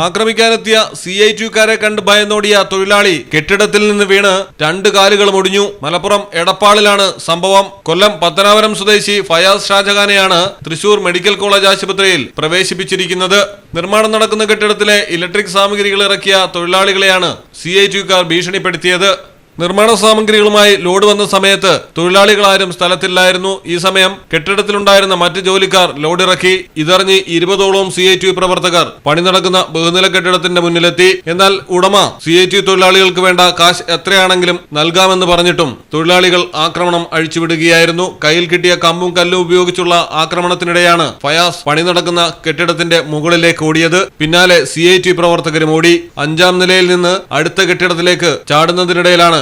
ആക്രമിക്കാനെത്തിയ C I ടിക്കാരെ കണ്ട് ഭയന്നോടിയ തൊഴിലാളി കെട്ടിടത്തിൽ നിന്ന് വീണ് രണ്ട് കാലുകൾ ഒടിഞ്ഞു. മലപ്പുറം എടപ്പാളിലാണ് സംഭവം. കൊല്ലം പത്തനാപുരം സ്വദേശി ഫയാസ് ഷാജഹാനെയാണ് തൃശൂർ മെഡിക്കൽ കോളേജ് ആശുപത്രിയിൽ പ്രവേശിപ്പിച്ചിരിക്കുന്നത്. നിർമ്മാണം നടക്കുന്ന കെട്ടിടത്തിലെ ഇലക്ട്രിക് സാമഗ്രികൾ ഇറക്കിയ തൊഴിലാളികളെയാണ് സി ഐ ടിക്കാർ ഭീഷണിപ്പെടുത്തിയത്. നിർമ്മാണ സാമഗ്രികളുമായി ലോഡ് വന്ന സമയത്ത് തൊഴിലാളികളാരും സ്ഥലത്തില്ലായിരുന്നു. ഈ സമയം കെട്ടിടത്തിലുണ്ടായിരുന്ന മറ്റ് ജോലിക്കാർ ലോഡ് ഇറക്കി ഇതറിഞ്ഞ് ഇരുപതോളം സി ഐ ടി പ്രവർത്തകർ പണി നടക്കുന്ന ബഹുനില കെട്ടിടത്തിന്റെ മുന്നിലെത്തി. എന്നാൽ ഉടമ സി ഐ ടി തൊഴിലാളികൾക്ക് വേണ്ട കാശ് എത്രയാണെങ്കിലും നൽകാമെന്ന് പറഞ്ഞിട്ടും തൊഴിലാളികൾ ആക്രമണം അഴിച്ചുവിടുകയായിരുന്നു. കയ്യിൽ കിട്ടിയ കമ്പും കല്ലും ഉപയോഗിച്ചുള്ള ആക്രമണത്തിനിടെയാണ് ഫയാസ് പണി നടക്കുന്ന കെട്ടിടത്തിന്റെ മുകളിലേക്ക് ഓടിയത്. പിന്നാലെ സി ഐ ടി പ്രവർത്തകരും ഓടി. അഞ്ചാം നിലയിൽ നിന്ന് അടുത്ത കെട്ടിടത്തിലേക്ക് ചാടുന്നതിനിടയിലാണ്